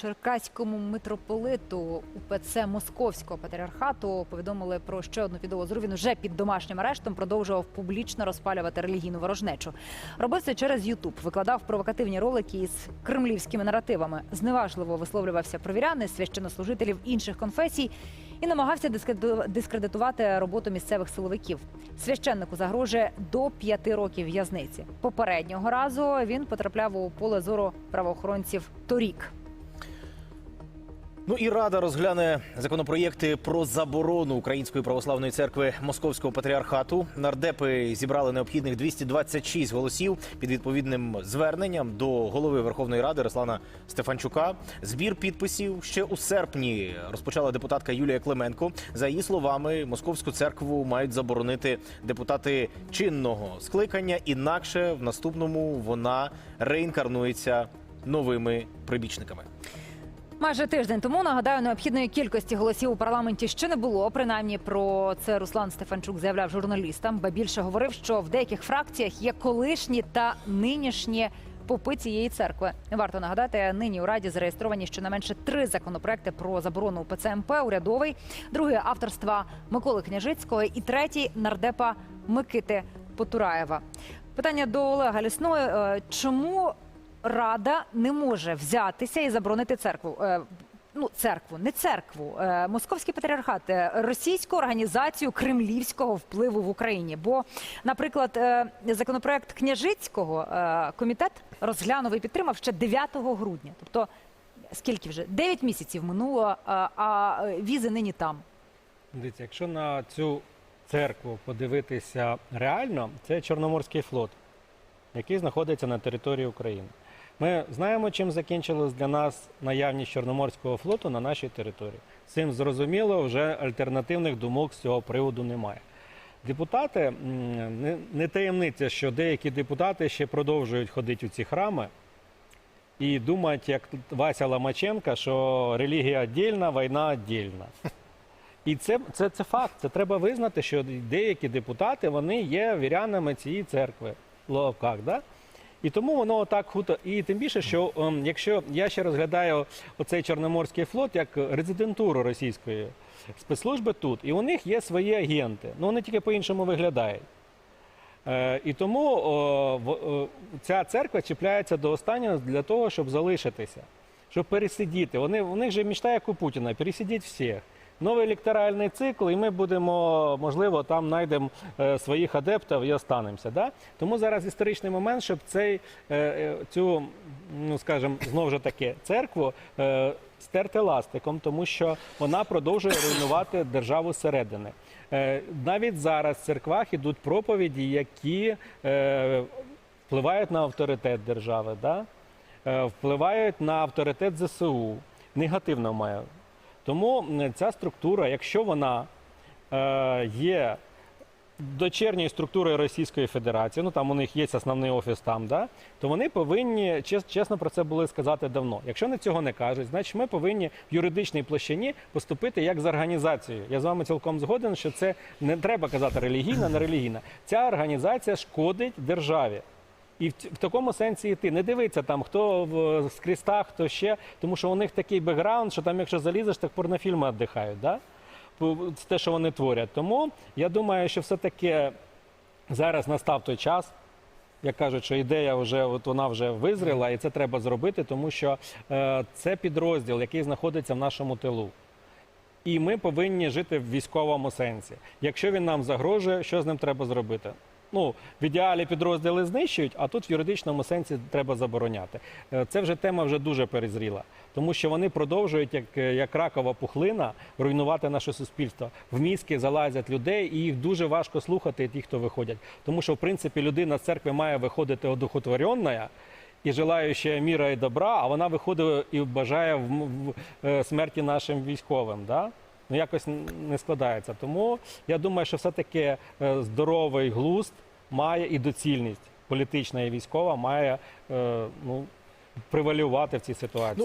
Києво-Черкаському митрополиту УПЦ Московського патріархату повідомили про ще одну підозру. Він уже під домашнім арештом продовжував публічно розпалювати релігійну ворожнечу. Робив це через Ютуб, викладав провокативні ролики із кремлівськими наративами. Зневажливо висловлювався про віряни, священнослужителів інших конфесій і намагався дискредитувати роботу місцевих силовиків. Священнику загрожує до п'яти років в'язниці. Попереднього разу він потрапляв у поле зору правоохоронців торік. Ну і рада розгляне законопроєкти про заборону Української православної церкви Московського патріархату. Нардепи зібрали необхідних 226 голосів під відповідним зверненням до голови Верховної Ради Руслана Стефанчука. Збір підписів ще у серпні розпочала депутатка Юлія Клименко. За її словами, московську церкву мають заборонити депутати чинного скликання. Інакше в наступному вона реінкарнується новими прибічниками. Майже тиждень тому нагадаю, необхідної кількості голосів у парламенті ще не було. Принаймні про це Руслан Стефанчук заявляв журналістам. Ба більше говорив, що в деяких фракціях є колишні та нинішні попи цієї церкви. Варто нагадати, нині у раді зареєстровані щонайменше три законопроекти про заборону ПЦМП, урядовий, другий авторства Миколи Княжицького і третій нардепа Микити Потураєва. Питання до Олега Лісної: Е, чому Рада не може взятися і заборонити церкву? Е, Ну, церкву, не церкву, е, московський патріархат, е, російську організацію кремлівського впливу в Україні. Бо, наприклад, законопроект Княжицького комітет розглянув і підтримав ще 9 грудня. Тобто, скільки вже? 9 місяців минуло, а візи нині там. Дивіться, якщо на цю церкву подивитися реально, це Чорноморський флот, який знаходиться на території України. Ми знаємо, чим закінчилась для нас наявність Чорноморського флоту на нашій території. Цим зрозуміло, вже альтернативних думок з цього приводу немає. Депутати не, таємниця, що деякі депутати ще продовжують ходити у ці храми і думають, як Вася Ламаченка, що релігія віддільна, війна віддільна. І це, це, це факт. Це треба визнати, що деякі депутати вони є вірянами цієї церкви в лавках. Да? І тому воно отак хуто. І тим більше, що ем, якщо я ще розглядаю оцей Чорноморський флот як резидентуру російської спецслужби тут, і у них є свої агенти. Ну вони тільки по-іншому виглядають. Е, і тому о, в, о, ця церква чіпляється до останнього для того, щоб залишитися, щоб пересидіти. Вони, у них же мечта, як у Путіна, пересидіти всіх. Новий електоральний цикл, і ми будемо, можливо, там знайдемо е, своїх адептів і останемося. Да? Тому зараз історичний момент, щоб цей, е, е, цю, ну скажімо, знову ж таки, церкву стерти ластиком, тому що вона продовжує руйнувати державу зсередини. Навіть зараз в церквах ідуть проповіді, які впливають на авторитет держави, да? впливають на авторитет ЗСУ. Негативно має. Тому ця структура, якщо вона е, є дочерньою структурою Російської Федерації, ну там у них є основний офіс там, да, то вони повинні чес- чесно про це були сказати давно. Якщо вони цього не кажуть, значить ми повинні в юридичній площині поступити як з організацією. Я з вами цілком згоден, що це не треба казати релігійна, не релігійна. Ця організація шкодить державі. І в, в такому сенсі йти. Не дивиться там, хто в з крістах, хто ще, тому що у них такий бекграунд, що там, якщо залізеш, так порнофільми віддихають. Да? Те, що вони творять. Тому я думаю, що все-таки зараз настав той час. Як кажуть, що ідея вже от вона вже визріла, і це треба зробити, тому що е, це підрозділ, який знаходиться в нашому тилу. І ми повинні жити в військовому сенсі. Якщо він нам загрожує, що з ним треба зробити? Ну, в ідеалі підрозділи знищують, а тут в юридичному сенсі треба забороняти. Е, Це вже тема вже дуже перезріла, тому що вони продовжують, як, е, як ракова пухлина, руйнувати наше суспільство. В мізки залазять людей, і їх дуже важко слухати, ті, хто виходять. Тому що, в принципі, людина з церкви має виходити одухотворенна, і желаюча міра і добра, а вона виходить і бажає в, е, смерті нашим військовим. Да? Ну якось не складається. Тому я думаю, що все-таки е, здоровий глузд має і доцільність політична і військова має е, ну, превалювати в цій ситуації.